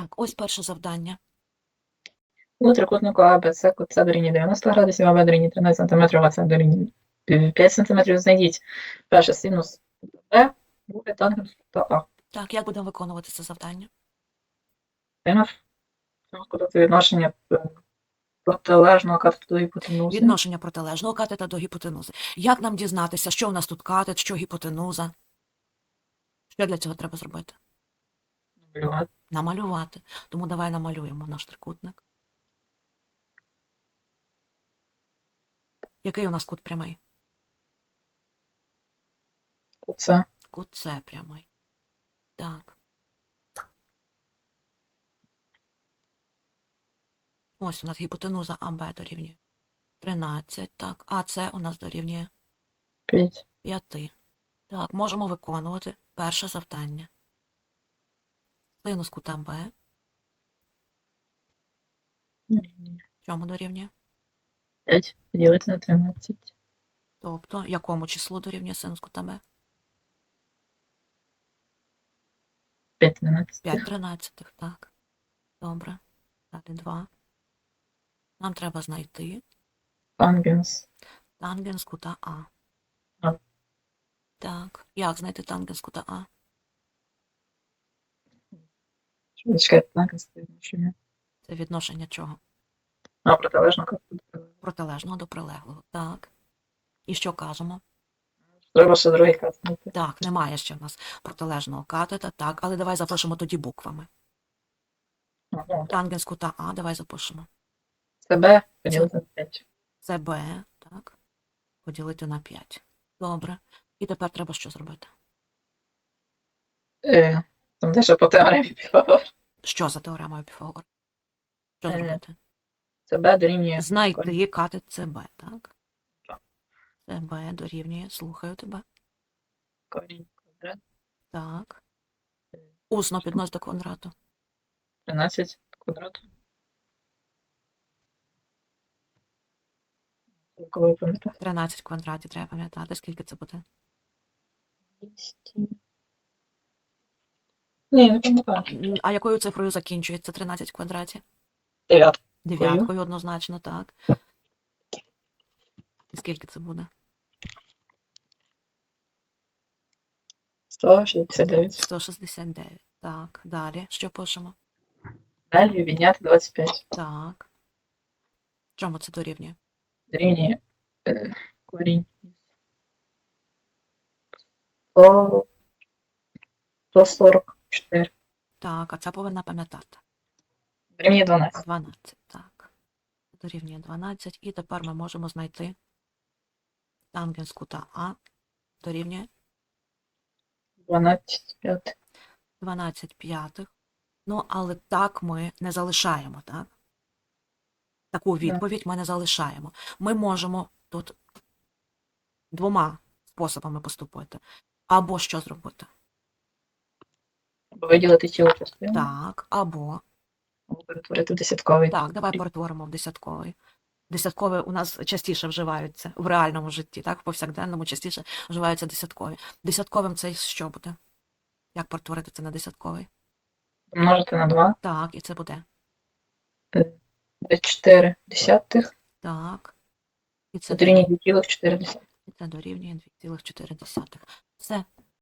Так, ось перше завдання. У трикутнику АБЦ кут С дорівнює 90 градусів, АБ дорівнює 13 см, АЦ дорівнює 5 см. Знайдіть перше синус Б, друге тангенс кута А. Так, як будемо виконувати це завдання? Синус це відношення е, протилежного катету до гіпотенузи. Відношення протилежного катета до гіпотенузи. Як нам дізнатися, що у нас тут катет, що гіпотенуза? Що для цього треба зробити? Малювати. Намалювати. Тому давай намалюємо наш трикутник. Який у нас кут прямий? Кут С. Кут С прямий. Так. Ось у нас гіпотенуза АБ дорівнює 13, так. А С у нас дорівнює 5. 5. Так, можемо виконувати перше завдання. Синус кута Б. Чому дорівнює? 5 поділити на 13. Тобто, якому числу дорівнює синус кута Б? 5 13. 5 тринадцятих, так. Добре. Далі 2. Нам треба знайти Тангенс. тангенс кута А. А. Так. Як знайти тангенс кута А? Чекайте, це відношення. Це відношення чого? А, протилежного катету до прилеглого. Так. І що кажемо? Треба ще другий кат знайти. Так, немає ще в нас протилежного катета, так, але давай запишемо тоді буквами. Ага. Тангенс кута А, давай запишемо. Це Б поділити на 5. Це Б, так. Поділити на 5. Добре. І тепер треба що зробити? Е, Там де по теоремі Піфагора. Що за теоремою Піфагора? Що Е, зробити? Це Б дорівнює Знайти катет ЦБ, так? Так. ЦБ дорівнює, слухаю тебе. корінь квадрат Так. Усно піднос до квадрату. 13 квадрату. Коли пам'ятаю. 13 в квадраті треба пам'ятати, скільки це буде. 200. Ні, не пам'ятаю. А якою цифрою закінчується 13 в квадраті? 9. Дев'яткою однозначно, так. І скільки це буде? 169. 169. Так, далі. Що пишемо? Далі відняти 25. Так. Чому це дорівнює? Дорівнює е, корінь. 100, 144. Так, а це повинна пам'ятати. Дорівнює 12. 12, так. Дорівнює 12. І тепер ми можемо знайти тангенс кута А дорівнює 12 5. 12 п'ятих. Ну, але так ми не залишаємо, так? Таку відповідь ми не залишаємо. Ми можемо тут двома способами поступити. Або що зробити? Або виділити цілу частину. Так, або Або перетворити в десятковий. Так, давай перетворимо в десятковий. Десяткові у нас частіше вживаються в реальному житті, так, в повсякденному частіше вживаються десяткові. Десятковим це що буде? Як перетворити це на десятковий? Помножити на 2. Так, і це буде. Буде 4 десятих. Так. І це, Це дорівнює 2,4 і це дорівнює 2,4. Все.